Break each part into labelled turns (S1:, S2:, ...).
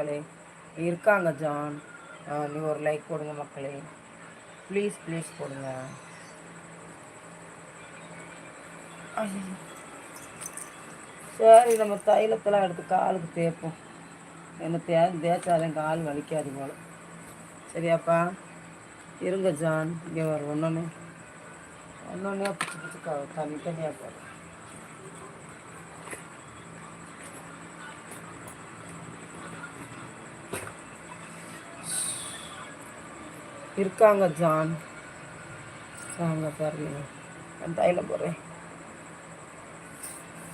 S1: மக்களே. இருக்காங்க ஜான். நீ ஒரு லைக் போடுங்க மக்களே. ப்ளீஸ் ப்ளீஸ் போடுங்க. சரி நம்ம தைலத்தெல்லாம் எடுத்து காலுக்கு தேய்ப்போம். என்ன தே தேய்ச்சாதான் கால் வலிக்காது போல. சரியாப்பா? இருங்க ஜான். இங்கே வர ஒன்றொன்னே ஒன்றொன்னே பிடிச்சி பிடிச்சி க தனி தனியாக இருக்காங்க ஜான். வாங்க பாருங்க. நான் தைலம் போடுறேன்.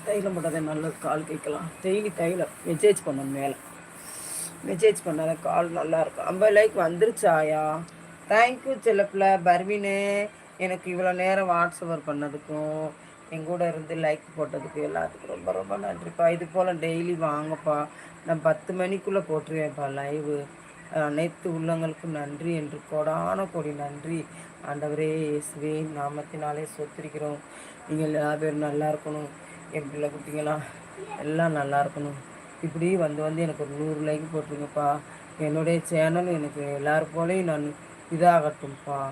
S1: தைலம் போட்டதே நல்லது கால் கேட்கலாம். டெய்லி தைலம். மெசேஜ் பண்ணணும் மேலே. மெசேஜ் பண்ணாத கால் நல்லா இருக்கும். ஐம்பது லைக் வந்துருச்சாயா தேங்க்யூ செல்லப்பில் பர்வீனு எனக்கு இவ்வளோ நேரம் வாட்ஸ்அப் பண்ணதுக்கும் என் கூட இருந்து லைக் போட்டதுக்கு எல்லாத்துக்கும் ரொம்ப ரொம்ப நன்றிப்பா. இது போல் டெய்லி வாங்கப்பா. நான் பத்து மணிக்குள்ளே போட்டுருவேன்ப்பா லைவு. அனைத்து உள்ளங்களுக்கும் நன்றி என்று கோடான கோடி நன்றி. ஆண்டவரே இயேசுவே நாமத்தினாலே சொத்திருக்கிறோம். நீங்கள் எல்லா பேரும் நல்லா இருக்கணும். என் பிள்ளை குட்டிங்களாம் எல்லாம் நல்லா இருக்கணும். இப்படி வந்து வந்து எனக்கு ஒரு நூறு லைக் போட்டுருங்கப்பா. என்னுடைய சேனல் எனக்கு எல்லாரும் போலையும் நான் இதாகட்டும்ப்பா.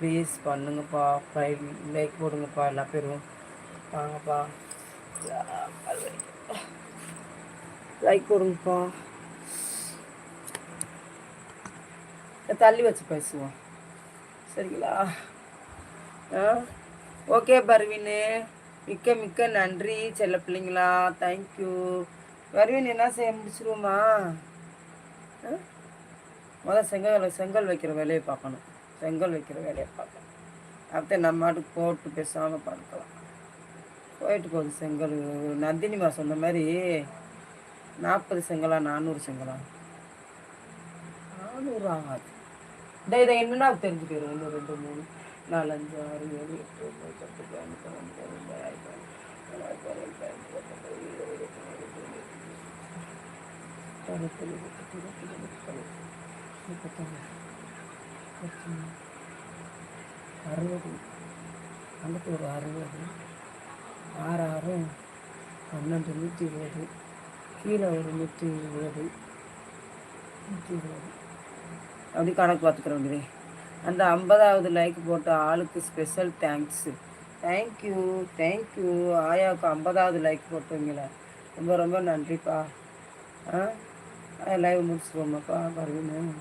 S1: ப்ளீஸ் பண்ணுங்கப்பா. ஃபைவ் லைக் போடுங்கப்பா எல்லா பேரும். வாங்கப்பா. லைக் போடுங்கப்பா. தள்ளி வச்சு பேசுவோம். சரிங்களா? ஆ? ஓகே பர்வீனு. மிக்க மிக்க நன்றி செல்ல பிள்ளைங்களா. தேங்க்யூ பர்வீன் என்ன செய்ய முடிச்சிருவோமா? ஆ? முதல் செங்கல் செங்கல் வைக்கிற வேலையை பார்க்கணும். செங்கல் வைக்கிற வேலையை பார்க்கணும். அப்படியே நம்ம மாட்டுக்கு போட்டு பேசாமல் பார்க்கலாம் போயிட்டு போகுது செங்கல். நந்தினிமா சொன்ன மாதிரி நாற்பது செங்கலா நானூறு செங்கலா? நானூறு ஆகாது இந்த இதை என்னன்னா தெரிஞ்சு போயிடும் ஒன்று ரெண்டு மூணு நாலு அஞ்சு ஆறு ஏழு எட்டு ஒன்பது பத்து பதினொன்று பதினஞ்சு தொள்ளாயிரத்தி பத்தொன்பது இருபது இருபத்தி முப்பத்தொன்று அறுபது ஐம்பத்தி ஒரு அறுபது ஆறு ஆறு பன்னெண்டு நூற்றி இருபது கீழே ஒரு நூற்றி இருபது நூற்றி இருபது அப்படி கணக்கு பார்த்துக்கிறோம் அந்த ஐம்பதாவது லைக் போட்ட ஆளுக்கு special thanks thank you thank you ஆயாவுக்கு ஐம்பதாவது லைக் போட்டீங்களே. ரொம்ப ரொம்ப நன்றிப்பா. ஆ? லைவ் முடிச்சுக்கோமாப்பா பரவீனு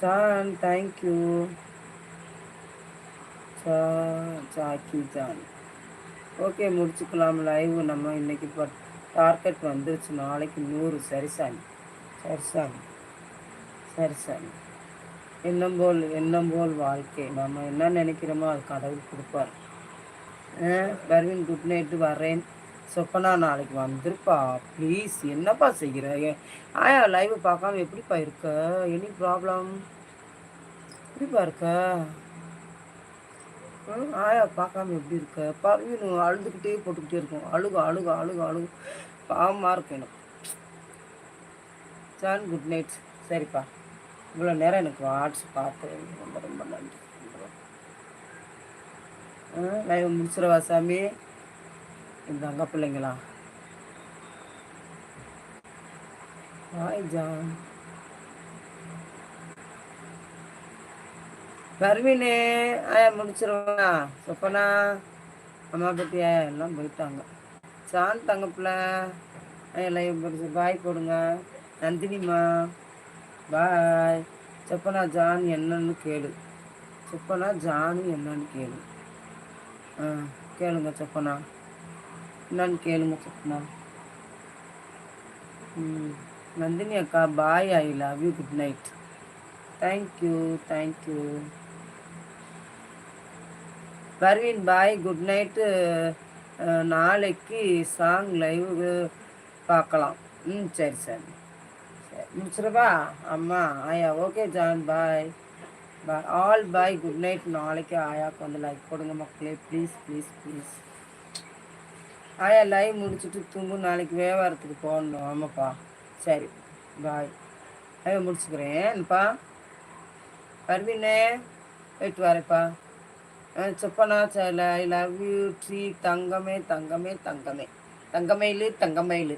S1: ஜான் தேங்க்யூ சா ஜாக்கி ஜான் ஓகே முடிச்சுக்கலாம். லைவ் நம்ம இன்னைக்கு இப்போ டார்கெட் வந்துருச்சு. நாளைக்கு நூறு சரி சாமி. சரி சாமி சரி எண்ணம் போல் எண்ணம் போல் வாழ்க்கை. நம்ம என்ன நினைக்கிறோமோ அது கடவுள் கொடுப்பார். ஆ, குட் நைட்டு வரேன். சொப்பனா நாளைக்கு வந்துருப்பா. ப்ளீஸ் என்னப்பா செய்கிற? ஏ- ஆயா லைவ் பார்க்காம எப்படிப்பா இருக்க? எனி ப்ராப்ளம் எப்படிப்பா இருக்க? ஆயா பார்க்காம எப்படி இருக்க? பர்வீன் அழுதுகிட்டே போட்டுக்கிட்டே இருக்கும். அழுகு அழுக அழுகு அழுகு. பாவமாக இருக்கும் எனக்கு. ஜான் குட் நைட் சரிப்பா. இவ்வளோ நேரம் எனக்கு வாட்ஸ் பார்த்து ரொம்ப ரொம்ப நன்றி. லைவ் முடிச்சிடவா சாமி? இந்த அங்க பிள்ளைங்களா. ஹாய் ஜான் பர்வீனு ஆ முடிச்சிருவா சொப்பனா? அம்மா பத்தியா? எல்லாம் போயிட்டாங்க. சாந்த் தங்கப்பில் லைவ் முடிச்சு பாய் போடுங்க. நந்தினிம்மா பாய். சொப்பனா ஜான் என்னன்னு கேளு. சொப்பனா ஜானு என்னன்னு கேளு. ஆ கேளுங்க சொப்பனா. என்னன்னு கேளுங்க சொப்பனா. ம் நந்தினி அக்கா bye I love you good night. Thank you thank you Parveen bye good night. நாளைக்கு சாங் லைவு பார்க்கலாம். ம் சரி சரி. முடிச்சிடவா? அம்மா ஆயா okay John bye bye all bye good night நாளைக்கு ஆயாவுக்கு வந்து லைக் போடுங்க மக்களே. ப்ளீஸ் ப்ளீஸ் ப்ளீஸ் ஆயா லைவ் முடிச்சுட்டு தூங்கு. நாளைக்கு வியாபாரத்துக்கு போகணும். ஆமாப்பா. சரி. பாய் ஆயா முடிச்சுக்கிறேன்ப்பா. பர்வீனே போயிட்டு வரேப்பா. Swapna I love you tree தங்கமே தங்கமே தங்கமே. தங்கமயிலு தங்கமயிலு.